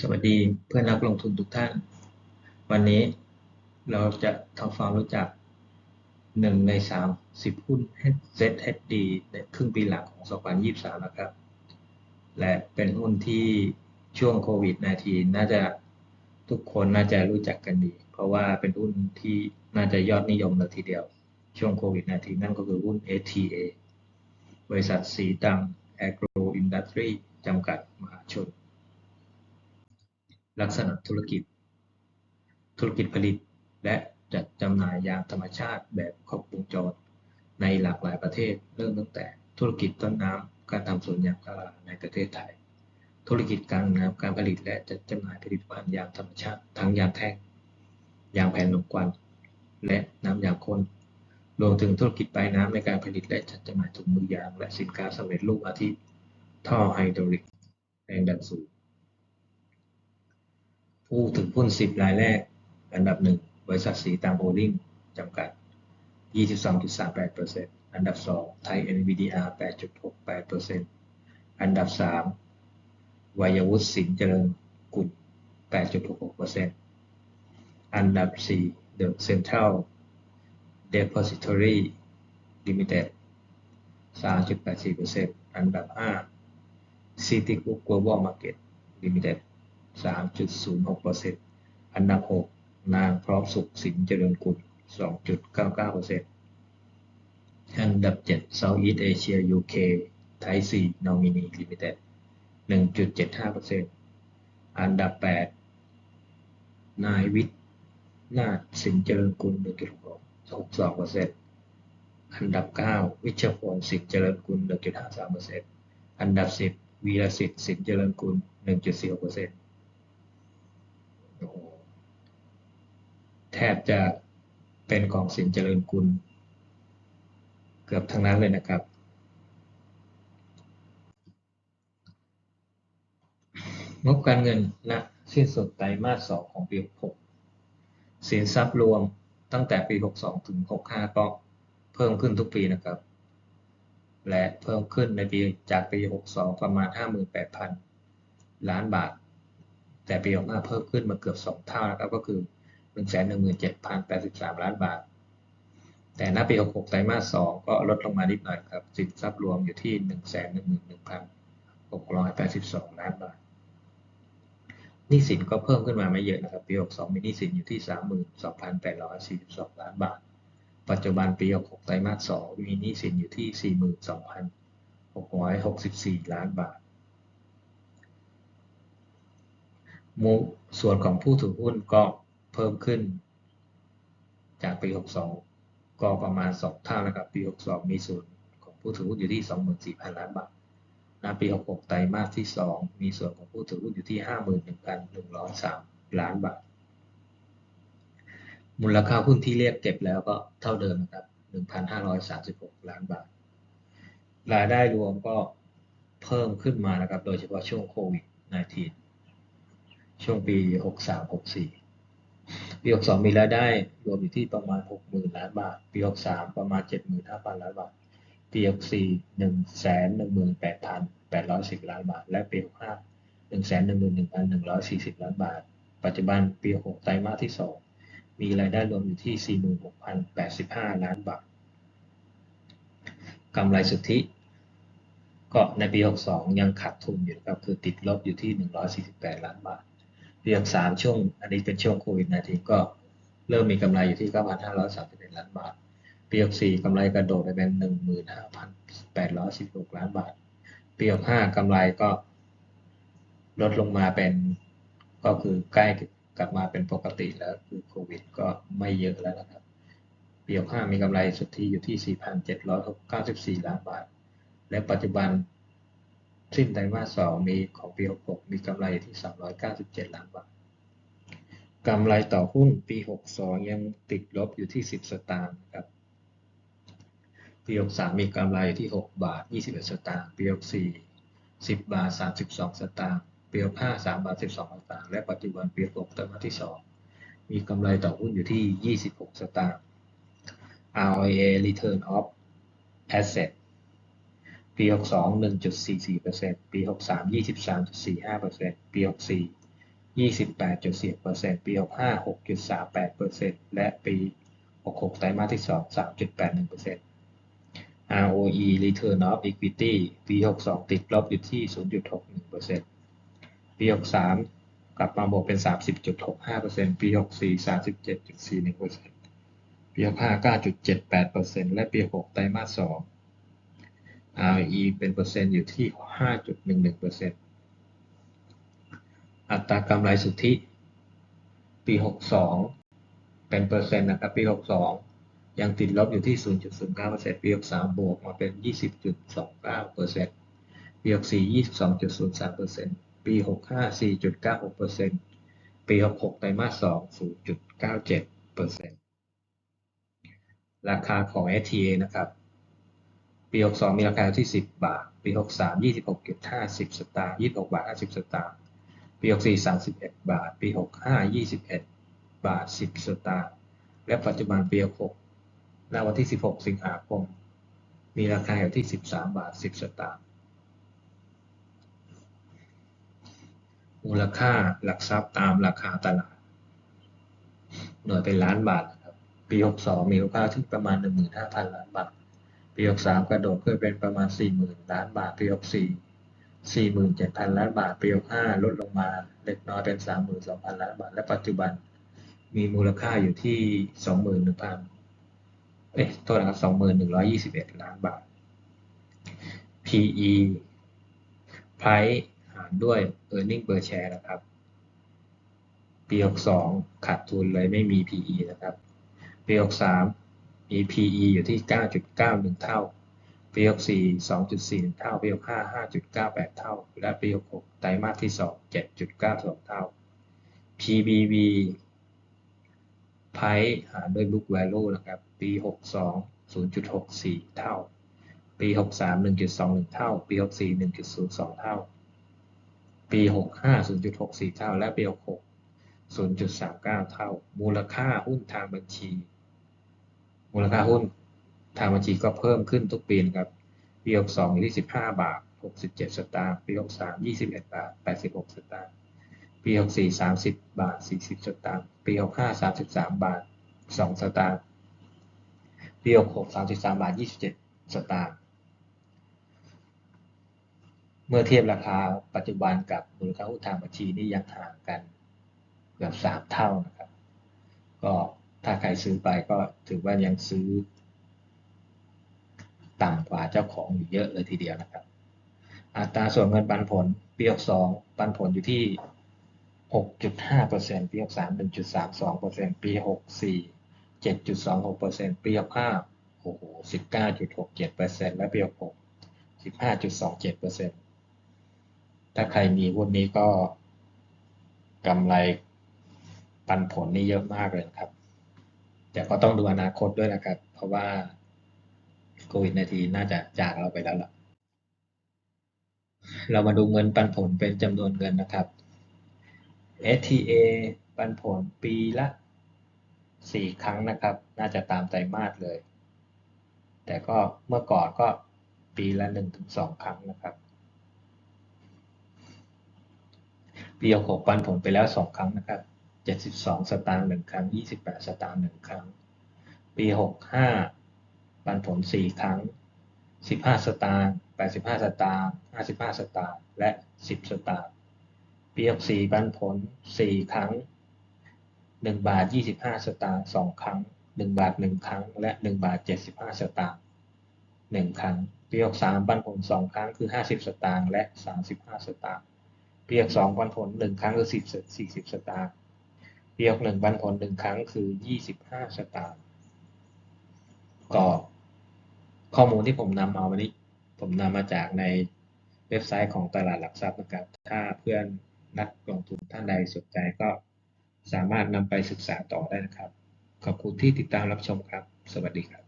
สวัสดีเพื่อนนักลงทุนทุกท่าน วันนี้เราจะทำความรู้จักหนึ่งในสามสิบหุ้น ZHD ในครึ่งปีหลังของ 2023 นะครับ และเป็นหุ้นที่ช่วงโควิด -19 น่าจะทุกคนน่าจะรู้จักกันดี เพราะว่าเป็นหุ้นที่น่าจะยอดนิยมเลยทีเดียว ช่วงโควิด -19 นั่นก็คือหุ้น ATA บริษัทสีตัง Agro Industry จำกัดมหาชน ลักษณะธุรกิจ ธุรกิจผลิต และจัดจำหน่ายยางธรรมชาติแบบครบวงจร ในหลากหลายประเทศ เริ่มตั้งแต่ธุรกิจต้นน้ำการทำสวนยางพาราในประเทศไทย ธุรกิจกลางน้ำการผลิต และจัดจำหน่ายผลิตภัณฑ์ยางธรรมชาติ ทั้งยางแท่งยางแผ่นลมควันและน้ำยางข้นรวมถึงธุรกิจปลายน้ำในการผลิตและจัดจำหน่ายถุงมือยาง และสินค้าสำเร็จรูปอาทิท่อไฮดรอลิกแรงดันสูง ผู้ถือหุ้น 10 รายแรก อันดับ 1 บริษัทสีตางโฮลดิ้งจำกัด 22.38%อันดับ 2 ไทย NVDR 8.68%อันดับ 3 วัยวุฒิสินเจริญกุล8.66%อันดับ 4 The Central Depository Limited 3.84%อันดับ 5 Citigroup Global Market Limited 3.06%อันดับ 6 นางพร้อมสุขสินเจริญกุล2.99%อันดับ 7 Southeast Asia UK ไทย4 Nomini Limited 1.75%อันดับ 8 นายวิทย์นาถสินเจริญกุล1.62%อันดับ 9 วิชพลสินเจริญกุล1.53%อันดับ 10 วีรสิทธิ์สินเจริญกุล1.46%โอ้โห แทบจะเป็นของสินเจริญกุล เกือบทั้งนั้นเลยนะครับ งบการเงินณสิ้นสุดไตรมาส 2 ของปี 66 สินทรัพย์รวมตั้งแต่ปี 62 ถึง 65 ก็เพิ่มขึ้นทุกปีนะครับ และเพิ่มขึ้นในปีจากปี 62 ประมาณ 58,000 ล้านบาท แต่ปี 65 เพิ่มขึ้นมาเกือบ 2 เท่านะครับก็คือ 117,083 ล้านบาท แต่ณปี 66 ไตรมาส 2 ก็ลดลงมานิดหน่อยครับ สินทรัพย์รวมอยู่ที่ 111,682 ล้านบาท หนี้สินก็เพิ่มขึ้นมาไม่เยอะนะครับ ปี 62 มีหนี้สินอยู่ที่ 32,842 ล้านบาท ปัจจุบันปี 66 ไตรมาส 2 มีหนี้สินอยู่ที่ 42,664 ล้านบาทมูส่วนของผู้ถือหุ้นก็ เพิ่มขึ้น จากปี 62 ก็ประมาณ 2 เท่านะครับปี 62 มีส่วนของผู้ถือหุ้นอยู่ที่ 24,000 ล้านบาทณปี 66 ไตรมาสที่ 2 มีส่วนของผู้ถือหุ้นอยู่ที่ 51,103 ล้านบาท มูลค่าหุ้นที่เรียกเก็บแล้วก็เท่าเดิมนะครับ 1,536 ล้านบาท รายได้รวมก็เพิ่มขึ้นมานะครับ โดยเฉพาะช่วงโควิด -19 ช่วงปี 63-64 ปี62มีรายได้รวมอยู่ที่ประมาณ60,000ล้านบาท ปี63ประมาณ75,000ล้านบาท ปี64 118,810ล้านบาท และปี65 111,140ล้านบาท ปัจจุบันปี6ไตรมาสที่2มีรายได้รวมอยู่ที่46,085ล้านบาทกำไรสุทธิ ก็ในปี 62 ยังขาดทุนอยู่ครับ คือติดลบอยู่ที่ 148 ล้านบาท ปี63ช่วง อันนี้เป็นช่วงโควิด -19 ก็เริ่มมีกำไรอยู่ที่ 9,531 ล้านบาทปี64กำไรกระโดดไปเป็น 15,816 ล้านบาทปี65กำไรก็ลดลงมาเป็นก็คือใกล้กลับมาเป็นปกติแล้วคือโควิดก็ไม่เยอะแล้วนะครับปี65มีกำไรสุทธิอยู่ที่ 4,794 ล้านบาท และปัจจุบัน สิ้นไตรมาส2มีของปี 66 มีกำไรอยู่ที่ 397 ล้านบาทกำไรต่อหุ้นปี 62 ยังติดลบอยู่ที่ 10 สตางค์ครับ ปี 63 มีกำไรอยู่ที่ 6 บาท 21 สตางค์ ปี 64 10 บาท 32 สตางค์ ปี 65 3 บาท 12 สตางค์ และปัจจุบันปี66ไตรมาสที่ 2 มีกำไรต่อหุ้นอยู่ที่ 26 สตางค์ ROA Return of Asset ปี62 1.44%ปี63 23.45%ปี64 28.4%ปี65 6.38%และปี66ไตรมาสที่2 3.81% ROE Return of Equity ปี62ติดลบอยู่ที่0.61%ปี63กลับมาบวกเป็น 30.65%ปี 64 37.41%ปี 65 9.78%และปี 6 ไตรมาส 2 ROE เป็นเปอร์เซ็นต์อยู่ที่ 5.11%อัตรากำไรสุทธิ ปี 62 เป็นเปอร์เซ็นต์นะครับ ปี 62 ยังติดลบอยู่ที่ 0.09%ปี 63 บวกมาเป็น 20.29%ปี 64 22.03%ปี 65 4.96%ปี 66 ไตรมาส 2 0.97%ราคาของ STA นะครับ ปี62มีราคาที่10บาท ปี63 26.50สตางค์26บาท50สตางค์ปี64 31บาท ปี65 21บาท10สตางค์และปัจจุบันปี66ณวันที่16สิงหาคมมีราคาอยู่ที่13บาท10สตางค์มูลค่าหลักทรัพย์ตามราคาตลาด หน่วยเป็นล้านบาทนะครับ ปี 62 มีมูลค่าที่ประมาณ 15,000 ล้านบาท ปี63กระโดดขึ้นเป็นประมาณ40,000ล้านบาท ปี64 47,000ล้านบาท ปี65ลดลงมาเล็กน้อยเป็น32,000ล้านบาท และปัจจุบันมีมูลค่าอยู่ที่21,000เอ๊ะโทษนะครับ21,121ล้านบาท PE Price หารด้วย Earning per share นะครับ ปี62ขาดทุนเลยไม่มี PE นะครับ ปี63มี มี PE อยู่ที่ 9.91 เท่า ปี64 2.41เท่า ปี65 5.98 เท่า และปี66ไตรมาสที่ 2 7.92 เท่า PBV Price หารด้วย Book Value นะครับ ปี 62 0.64 เท่า ปี 63 1.21 เท่า ปี 64 1.02 เท่า ปี 65 0.64 เท่า และปี 66 0.39 เท่า มูลค่าหุ้นทางบัญชี มูลค่าหุ้นทางบัญชีก็เพิ่มขึ้นทุกปีนะครับ ปี 62 อยู่ที่ 15 บาท 67 สตางค์ ปี 63 21 บาท 86 สตางค์ ปี 64 30 บาท 40 สตางค์ ปี 65 33 บาท 2 สตางค์ ปี 66 33 บาท 27 สตางค์ เมื่อเทียบราคาปัจจุบันกับมูลค่าหุ้นทางบัญชีนี่ยังห่างกันเกือบสามเท่านะครับ ก็ ถ้าใครซื้อไปก็ถือว่ายังซื้อ ต่ำกว่าเจ้าของอยู่เยอะเลยทีเดียวนะครับ อัตราส่วนเงินปันผลปีหกสองปันผลอยู่ที่หกจุดห้าเปอร์เซ็นต์ปีหกสามหนึ่งจุดสามสองเปอร์เซ็นต์ปีหกสี่เจ็ดจุดสองหกเปอร์เซ็นต์ปีหกห้าโอ้โหสิบเก้าจุดหกเจ็ดเปอร์เซ็นต์และปีหกหกสิบห้าจุดสองเจ็ดเปอร์เซ็นต์ถ้าใครมีหุ้นนี้ก็กำไรปันผลนี่เยอะมากเลยครับ แต่ก็ต้องดูอนาคตด้วยนะครับ เพราะว่าโควิดในทีน่าจะจากเราไปแล้วล่ะ เรามาดูเงินปันผลเป็นจำนวนเงินนะครับ STA ปันผลปีละสี่ครั้งนะครับ น่าจะตามไตรมาสเลย แต่ก็เมื่อก่อนก็ปีละหนึ่งถึงสองครั้งนะครับ ปีหกปันผลไปแล้วสองครั้งนะครับ เจ็ดสิบสองสตางค์หนึ่งครั้งยี่สิบแปดสตางค์หนึ่งครั้ง ปีหกห้าปันผลสี่ครั้งสิบห้าสตางค์แปดสิบห้าสตางค์ห้าสิบห้าสตางค์ และสิบสตางค์ ปีหกสี่ปันผลสี่ครั้งหนึ่งบาทยี่สิบห้าสตางค์สองครั้งหนึ่งบาทหนึ่งครั้ง และหนึ่งบาทเจ็ดสิบห้าสตางค์หนึ่งครั้ง ปีหกสามปันผลสองครั้ง คือห้าสิบสตางค์ และสามสิบห้าสตางค์ ปีหกสองปันผลหนึ่งครั้ง คือสิบสี่สิบสตางค์ เรียกหนึ่งปันผลหนึ่งครั้งคือยี่สิบห้าสตางค์ก็ข้อมูลที่ผมนำมาวันนี้ ผมนำมาจากในเว็บไซต์ของตลาดหลักทรัพย์นะครับ ถ้าเพื่อนนักลงทุนท่านใดสนใจก็สามารถนำไปศึกษาต่อได้นะครับ ขอบคุณที่ติดตามรับชมครับ สวัสดีครับ